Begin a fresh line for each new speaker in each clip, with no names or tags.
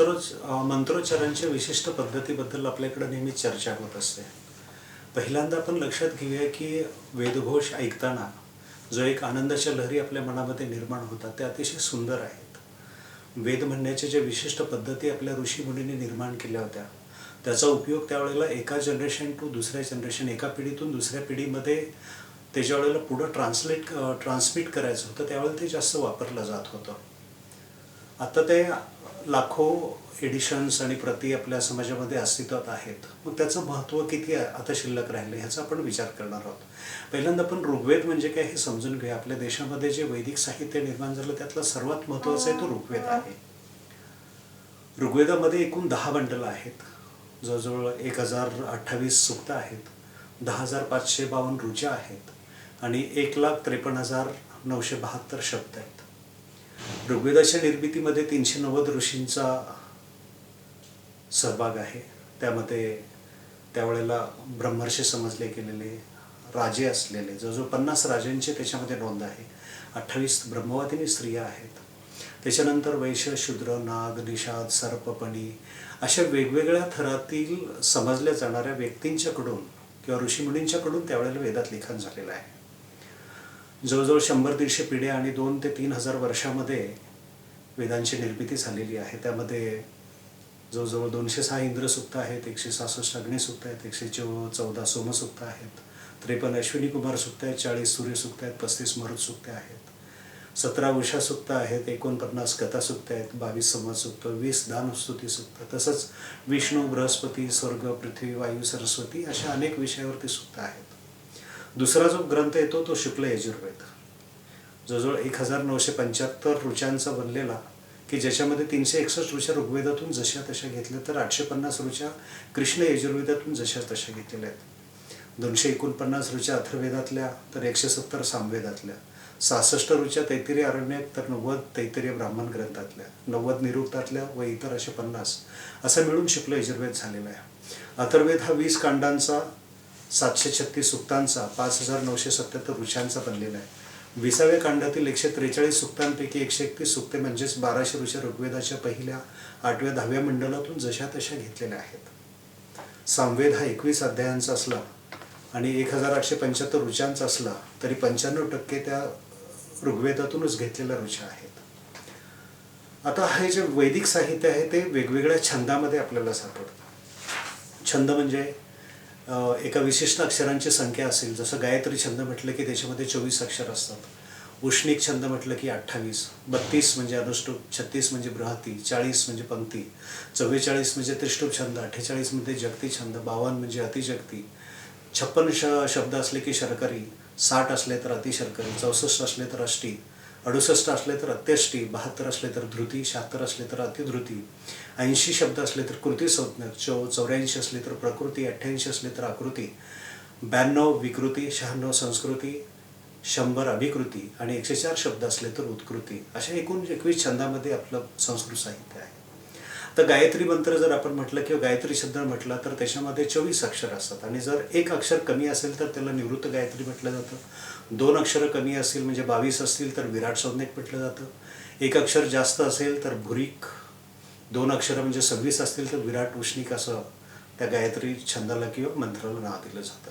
मंत्रोच मंत्रोच्चारांच्या विशिष्ट पद्धतीबद्दल आपल्याकडे नेहमी चर्चा होत असते. पहिल्यांदा आपण लक्षात घेऊया की वेदघोष ऐकताना जो एक आनंदाच्या लहरी आपल्या मनामध्ये निर्माण होतात त्या अतिशय सुंदर आहेत. वेद म्हणण्याच्या ज्या विशिष्ट पद्धती आपल्या ऋषीमुनींनी निर्माण केल्या होत्या त्याचा उपयोग त्यावेळेला एका जनरेशन टू दुसऱ्या जनरेशन एका पिढीतून दुसऱ्या पिढीमध्ये त्याच्या वेळेला पुढं ट्रान्सलेट ट्रान्समिट करायचं होतं त्यावेळेला ते जास्त वापरलं जात होतं. आता ते लाखो एडिशन्स आणि प्रती आपल्या समाजामध्ये अस्तित्वात आहेत. मग त्याचं महत्त्व किती आता शिल्लक राहिलं ह्याचा आपण विचार करणार आहोत. पहिल्यांदा आपण ऋग्वेद म्हणजे काय हे समजून घेऊया. आपल्या देशामध्ये जे वैदिक साहित्य निर्माण झालं त्यातलं सर्वात महत्त्वाचं आहे तो ऋग्वेद आहे. ऋग्वेदामध्ये एकूण दहा बंडलं आहेत. जवळजवळ एक हजार अठ्ठावीस सुक्त आहेत. दहा हजार पाचशे बावन्न ऋचा आहेत. आणि एक लाख त्रेपन्न हजार नऊशे बहात्तर शब्द आहेत. ऋग्वेदाच्या निर्मितीमध्ये तीनशे नव्वद ऋषींचा सहभाग आहे. त्यामध्ये त्यावेळेला ब्रह्मर्षी समजले गेलेले राजे असलेले जवळजवळ पन्नास राजांची त्याच्यामध्ये नोंद आहे. अठ्ठावीस ब्रह्मवादिनी स्त्रिया आहेत. त्याच्यानंतर वैश्य शूद्र नाग निषाद सर्पपणी अशा वेगवेगळ्या थरातील समजल्या जाणाऱ्या व्यक्तींच्याकडून किंवा ऋषीमुनींच्याकडून त्यावेळेला वेदात लिखाण झालेलं आहे. जवळजवळ शंभर दीडशे पिढ्या आणि दोन ते तीन हजार वर्षामध्ये वेदांची निर्मिती झालेली आहे. त्यामध्ये जवळजवळ दोनशे सहा इंद्रसुक्त आहेत एकशे सहासष्ट अग्निसुक्त आहेत एकशे चौ चौदा सोमसुक्त आहेत त्रेपन्न अश्विनी कुमार सुक्त आहेत चाळीस सूर्यसुक्त आहेत पस्तीस मरुत सुक्ते आहेत सतरा उषासुक्त आहेत एकोणपन्नास कथासुक्त आहेत बावीस संवाद वीस दानस्तुती सुक्त तसंच विष्णू बृहस्पती स्वर्ग पृथ्वी वायू सरस्वती अशा अनेक विषयावरती सुक्त आहेत. दुसरा जो ग्रंथ येतो तो शुक्ल यजुर्वेद. जवळजवळ एक हजार नऊशे पंच्याहत्तर ऋचांचा बनलेला की ज्याच्यामध्ये तीनशे एकसष्ट ऋषा ऋग्वेदातून जशा तशा घेतल्या तर आठशे पन्नास ऋचा कृष्ण यजुर्वेदातून जशा तशा घेतलेल्या आहेत. दोनशे एकोणपन्नास ऋचा अथर्वेदातल्या तर एकशे सत्तर सामवेदातल्या. सहासष्ट ऋचा तैतिरी अरण्यात तर नव्वद तैतिरीय ब्राह्मण ग्रंथातल्या. नव्वद निरुक्तातल्या व इतर असे पन्नास. असं मिळून शुक्ल यजुर्वेद झालेला आहे. अथर्वेद हा वीस कांडांचा सातशे छत्तीस सुक्तांचा पाच हजार नऊशे सत्याहत्तर ऋषांचा बनलेला आहे. विसाव्या कांडातील एकशे त्रेचाळीस सुक्तांपैकी एकशे एकतीस सुक्ते म्हणजेच बाराशे ऋषी ऋग्वेदाच्या पहिल्या आठव्या दहाव्या मंडलातून जशा तशा घेतलेल्या आहेत. सामवेद हा एकवीस अध्यायांचा असला आणि एक हजार आठशे पंच्याहत्तर ऋचांचा असला तरी पंच्याण्णव टक्के त्या ऋग्वेदातूनच घेतलेल्या ऋचा आहेत. आता हे जे वैदिक साहित्य आहे ते वेगवेगळ्या छंदामध्ये आपल्याला सापडतं. छंद म्हणजे एका विशिष्ट अक्षरांची संख्या असेल. जसं गायत्री छंद म्हटलं की त्याच्यामध्ये चोवीस अक्षर असतात. उष्णिक छंद म्हटलं की अठ्ठावीस. बत्तीस म्हणजे अनुष्टुप छत्तीस म्हणजे बृहती चाळीस म्हणजे पंक्ती चव्वेचाळीस म्हणजे त्रिष्टुप छंद अठ्ठेचाळीस म्हणजे जगती छंद बावन्न म्हणजे अतिजगती छप्पन श शब्द असले की शर्करी साठ असले तर अतिशर्करी चौसष्ट असले तर अष्टी अडुसष्ट असले तर अत्यष्टी बहात्तर असले तर धृती शहात्तर असले तर अतिधृती ऐंशी शब्द असले तर कृती संज्ञा चौ चौऱ्याऐंशी असले तर प्रकृती अठ्ठ्याऐंशी असले तर आकृती ब्याण्णव विकृती शहाण्णव संस्कृती शंभर अभिकृती आणि एकशे चार शब्द असले तर उत्कृती. अशा एकूण एकवीस छंदामध्ये आपलं संस्कृत साहित्य आहे. तर गायत्री मंत्र जर आपण म्हटलं किंवा गायत्री शब्द म्हटला तर त्याच्यामध्ये चोवीस अक्षर असतात. आणि जर एक अक्षर कमी असेल तर त्याला निवृत्त गायत्री म्हटलं जातं. दोन अक्षरं कमी असतील म्हणजे बावीस असतील तर विराट संज्ञक म्हटलं जातं. एक अक्षर जास्त असेल तर भुरिक. दोन अक्षरं म्हणजे सव्वीस असतील तर विराट उष्णिक असं त्या गायत्री छंदाला किंवा मंत्राला नाव दिलं जातं.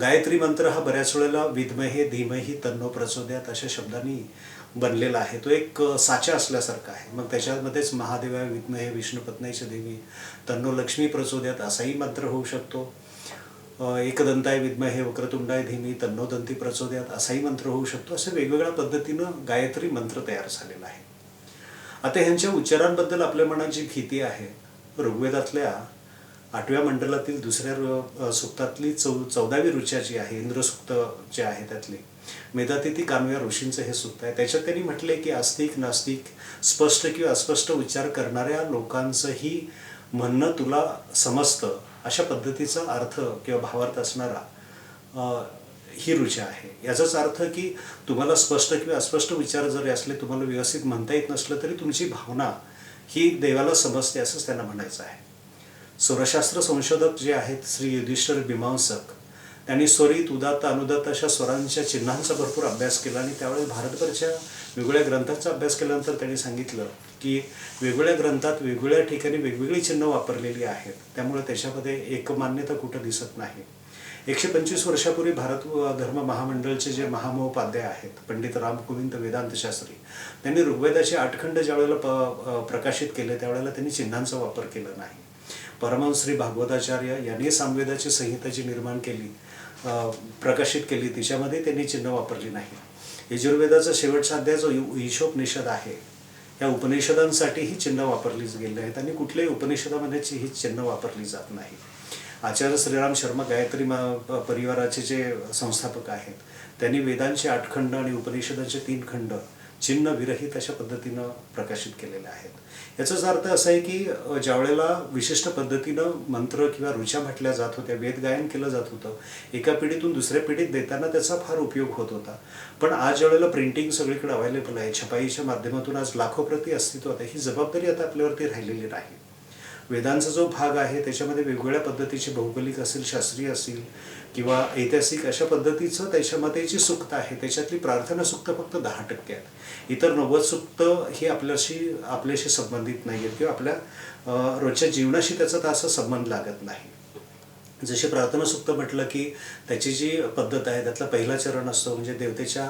गायत्री मंत्र हा बऱ्याच वेळेला विद्महे धीमही तन्नो प्रचोद्यात अशा शब्दांनी बनलेला आहे. तो एक साचा असल्यासारखा आहे. मग त्याच्यामध्येच महादेवा विद्महे विष्णुपत्नीच्या देवी तन्नो लक्ष्मी प्रचोदयात असाही मंत्र होऊ शकतो. एकदंताय विद्मय हे वक्रतुंडाय धीमी तन्नो दंती प्रचोदयात असाही मंत्र होऊ शकतो. असं वेगवेगळ्या पद्धतीनं गायत्री मंत्र तयार झालेला आहे. आता ह्यांच्या उच्चारांबद्दल आपल्या मनात जी भीती आहे ऋग्वेदातल्या आठव्या मंडलातील दुसऱ्या सुक्तातली चौ चौदावी ऋचा जी आहे इंद्रसुक्त जे आहे त्यातली मेधातिथी कानव्या ऋषींचं हे सुक्त आहे. त्याच्यात त्यांनी म्हटले की आस्तिक नास्तिक स्पष्ट किंवा अस्पष्ट विचार करणाऱ्या लोकांचंही म्हणणं तुला समजतं. अशा पद्धतीचा अर्थ किंवा भावार्थ असणारा ही रुची आहे. याचाच अर्थ की तुम्हाला स्पष्ट किंवा अस्पष्ट विचार जरी असले तुम्हाला व्यवस्थित म्हणता येत नसलं तरी तुमची भावना ही देवाला समजते असंच त्यांना म्हणायचं आहे. स्वरशास्त्र संशोधक जे आहेत श्री युधिष्ठर भीमांसक त्यांनी स्वरित उदात्त अनुदात्त अशा स्वरांच्या चिन्हांचा भरपूर अभ्यास केला आणि त्यावेळेस भारतभरच्या वेगवेगळ्या ग्रंथांचा अभ्यास केल्यानंतर त्यांनी सांगितलं की वेगवेगळ्या ग्रंथात वेगवेगळ्या ठिकाणी वेगवेगळी चिन्ह वापरलेली आहेत. त्यामुळे त्याच्यामध्ये एकमान्यता कुठं दिसत नाही. एकशे पंचवीस वर्षापूर्वी भारत धर्म महामंडळचे जे महामहोपाध्याय आहेत पंडित रामगोविंद वेदांत शास्त्री त्यांनी ऋग्वेदाचे आठखंड ज्यावेळेला प प्रकाशित केले त्यावेळेला त्यांनी चिन्हांचा वापर केला नाही. परमहंस श्री भागवताचार्य यांनी सामवेदाची संहिता जी निर्माण केली प्रकाशित केली तिच्यामध्ये त्यांनी चिन्ह वापरली नाही. यजुर्वेदाचा शेवटचा अध्याय जो यु- ईशोपनिषद आहे या उपनिषदांसाठी ही चिन्ह वापरली गेली आहेत आणि कुठल्याही उपनिषदामध्ये ही चिन्ह वापरली जात नाही. आचार्य श्रीराम शर्मा गायत्री मा- परिवाराचे जे संस्थापक आहेत त्यांनी वेदांचे आठ खंड आणि उपनिषदांचे तीन खंड चिन्ह विरहित अशा पद्धतीनं प्रकाशित केलेले आहेत. याचाच अर्थ असा आहे की ज्या ज्यावेळेला विशिष्ट पद्धतीनं मंत्र किंवा ऋचा म्हटल्या जात होत्या वेद गायन केलं जात होतं एका पिढीतून दुसऱ्या पिढीत देताना त्याचा फार उपयोग होत होता. पण आज ज्यावेळेला प्रिंटिंग सगळीकडे अवेलेबल आहे छपाईच्या माध्यमातून आज लाखो प्रती अस्तित्वात आहे ही जबाबदारी आता आपल्यावरती राहिलेली नाही. वेदांचा जो भाग आहे त्याच्यामध्ये वेगवेगळ्या पद्धतीचे भौगोलिक असेल शास्त्रीय असेल किंवा ऐतिहासिक अशा पद्धतीचं त्याच्यामध्ये जी सुक्त आहे त्याच्यातली प्रार्थना सुक्त फक्त दहा टक्के आहेत. इतर नव्वद सुक्त ही आपल्याशी आपल्याशी संबंधित नाही आहेत किंवा आपल्या रोजच्या जीवनाशी त्याचा तसा संबंध लागत नाही. जसे प्रार्थना सुक्त म्हटलं की त्याची जी पद्धत आहे त्यातला पहिला चरण असतो म्हणजे देवतेच्या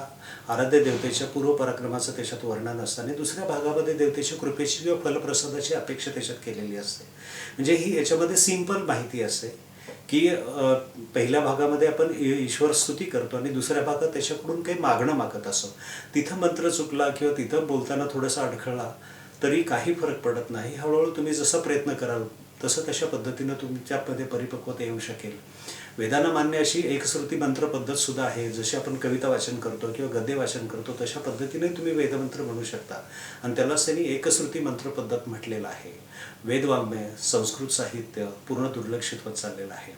आराध्य देवतेच्या पूर्व पराक्रमाचं त्याच्यात वर्णन असतं आणि दुसऱ्या भागामध्ये देवतेच्या कृपेची किंवा फलप्रसादाची अपेक्षा त्याच्यात केलेली असते. म्हणजे ही याच्यामध्ये सिंपल माहिती असते की पहिल्या भागामध्ये आपण इ- ईश्वर स्तुती करतो आणि दुसऱ्या भागात त्याच्याकडून काही मागणं मागत असो. तिथं मंत्र चुकला किंवा तिथं बोलताना थोडासा अडखळला तरी काही फरक पडत नाही. हळूहळू तुम्ही जसा प्रयत्न कराल तसं तशा पद्धतीनं तुमच्यामध्ये परिपक्वता येऊ शकेल. वेदांना मान्य अशी एकश्रुती मंत्र पद्धत सुद्धा आहे. जशी आपण कविता वाचन करतो किंवा गद्य वाचन करतो तशा पद्धतीने तुम्ही वेदमंत्र म्हणू शकता. आणि त्यालाच त्यांनी एकश्रुती मंत्र पद्धत म्हटलेलं आहे. वेदवाङ्मय संस्कृत साहित्य पूर्ण दुर्लक्षित होत चाललेलं आहे.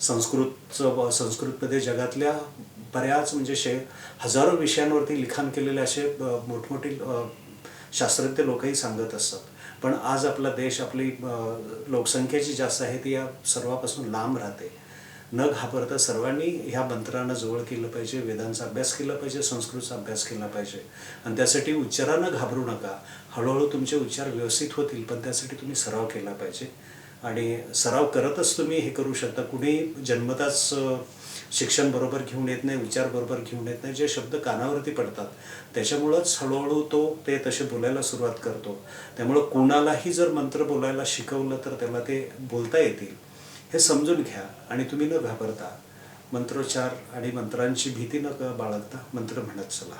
संस्कृतचं संस्कृतमध्ये जगातल्या बऱ्याच म्हणजे शे हजारो विषयांवरती लिखाण केलेले असे मोठमोठे शास्त्रज्ञ लोकही सांगत असतात पण आज आपला देश आपली लोकसंख्याची लोकसंख्या जी जास्त आहे ती या सर्वापासून लांब राहते. न घाबरता सर्वांनी ह्या मंत्रांना जवळ केलं पाहिजे वेदांचा अभ्यास केला पाहिजे संस्कृतचा अभ्यास केला पाहिजे. आणि त्यासाठी उच्चारानं घाबरू नका. हळूहळू तुमचे उच्चार व्यवस्थित होतील पण त्यासाठी तुम्ही सराव केला पाहिजे. आणि सराव करतच तुम्ही हे करू शकता. कुणी जन्मताच शिक्षण बरोबर घेऊन येत नाही विचार बरोबर घेऊन येत नाही जे शब्द कानावरती पडतात. त्याच्यामुळंच हळूहळू तो ते तसे बोलायला सुरुवात करतो. त्यामुळं कोणालाही जर मंत्र बोलायला शिकवलं तर त्याला ते बोलता येतील. हे समजून घ्या आणि तुम्ही न घाबरता. मंत्रोच्चार आणि मंत्रांची भीती न बाळगता. मंत्र म्हणत चला.